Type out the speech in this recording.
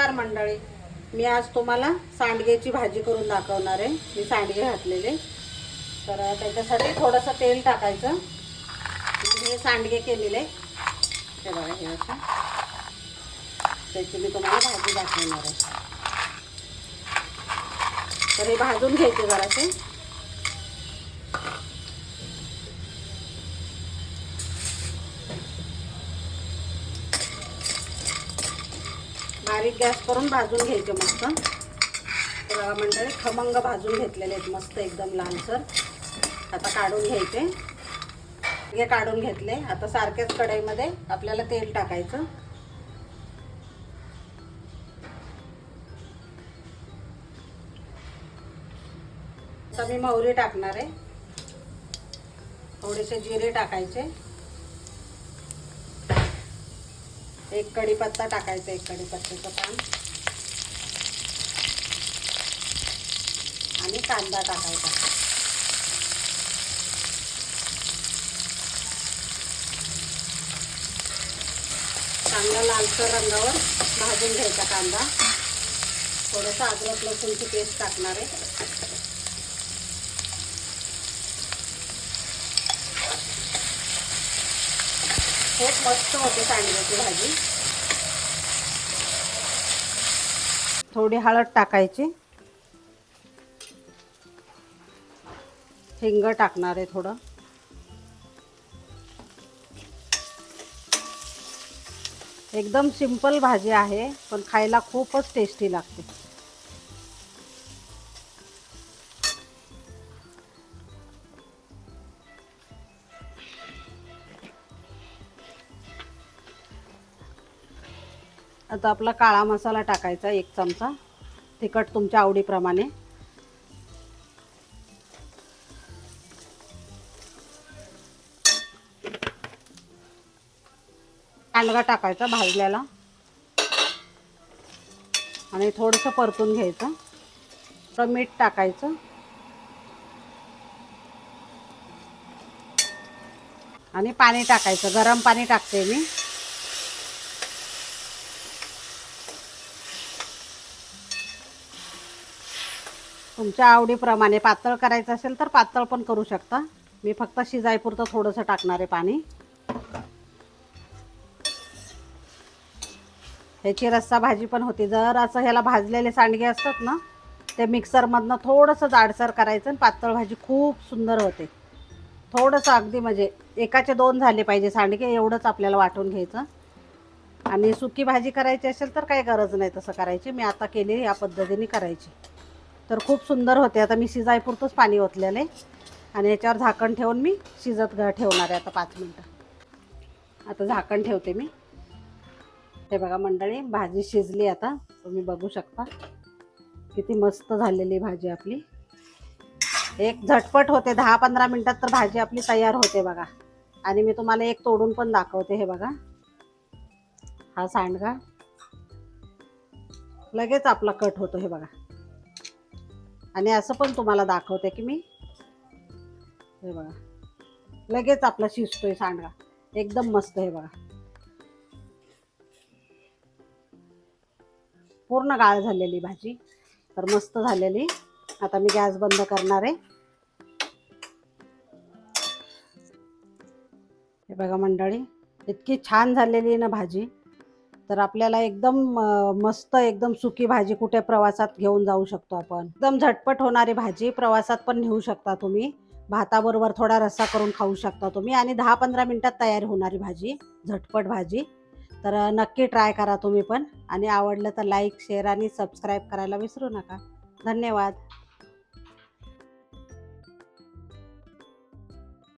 नमस्कार मंडळी. मी आज तुम्हाला सांडगेची भाजी करून दाखवणार आहे. मी सांडगे घातलेले. तर त्याच्यासाठी थोडंसं तेल टाकायचं. हे सांडगे केलेले. हे बघा हे असं. त्याची मी तुम्हाला भाजी दाखवणार आहे. तर हे भाजून घ्यायचे जरासे. बारीक गॅस करून भाजून घ्यायचे मस्त. तर बघा मंडळी खमंग भाजून घेतलेले आहेत मस्त एकदम लालसर. आता काढून घ्यायचे. हे काढून घेतले. आता सारख्याच कढईमध्ये आपल्याला तेल टाकायचं. आता मी मोहरी टाकणार आहे. थोडेसे जिरे टाकायचे. एक कढीपत्ता टाकायचा एक कढीपत्त्याचं पान. आणि कांदा टाकायचा. कांदा लालसर रंगावर भाजून घ्यायचा कांदा. थोडंसं अद्रक लसूणची पेस्ट टाकणार आहे. खूप मस्त होते सांडग्याची भाजी. थोडी हळद टाकायची. हिंग टाकणार आहे थोडं. एकदम सिंपल भाजी आहे पण खायला खूपच टेस्टी लागते. आता आपला काळा मसाला टाकायचा एक चमचा तिखट तुमच्या आवडीप्रमाणे. कांदा टाकायचा भाजल्याला. आणि थोडंसं परतून घ्यायचं. थोडं मीठ टाकायचं. आणि पाणी टाकायचं. गरम पाणी टाकते मी. तुमच्या आवडीप्रमाणे पातळ करायचं असेल तर पातळ पण करू शकता. मी फक्त शिजायपुरतं थोडंसं टाकणार आहे पाणी. ह्याची रस्सा भाजी पण होती. जर असं ह्याला भाजलेले सांडगे असतात ना ते मिक्सरमधनं थोडंसं जाडसर करायचं आणि पातळ भाजी खूप सुंदर होते. थोडंसं अगदी म्हणजे एकाचे दोन झाले पाहिजे सांडगे एवढंच आपल्याला वाटून घ्यायचं. आणि सुकी भाजी करायची असेल तर काही गरज नाही तसं करायची. मी आता केली या पद्धतीने करायची. तर खूप सुंदर होते. आता मी शिजायपुरतंच पाणी ओतलेलं आहे. आणि याच्यावर झाकण ठेवून मी शिजत घ ठेवणार आहे आता पाच मिनटं. आता झाकण ठेवते मी. हे बघा मंडळी भाजी शिजली आता. तुम्ही बघू शकता. किती मस्त झालेली भाजी आपली. एक झटपट होते. दहा पंधरा मिनटात तर भाजी आपली तयार होते बघा. आणि मी तुम्हाला एक तोडून पण दाखवते हे बघा. हा सांडगा. लगेच आपला कट होतो हे बघा. आणि असं पण तुम्हाला दाखवते की मी हे बघा. लगेच आपला शिजतोय सांडगा. एकदम मस्त हे बघा. पूर्ण गाळ झालेली भाजी. तर मस्त झालेली. आता मी गॅस बंद करणार आहे. हे बघा मंडळी इतकी छान झालेली आहे ना भाजी. तर आपल्याला एकदम मस्त एकदम सुकी भाजी कुठे प्रवासात घेऊन जाऊ शकतो आपण. एकदम झटपट होणारी भाजी प्रवासात पण नेऊ शकता तुम्ही. भाताबरोबर थोडा रस्सा करून खाऊ शकता तुम्ही आणि दहा पंधरा मिनटात तयार होणारी भाजी झटपट भाजी. तर नक्की ट्राय करा तुम्ही पण आणि आवडलं तर लाईक शेअर आणि सबस्क्राईब करायला विसरू नका. धन्यवाद.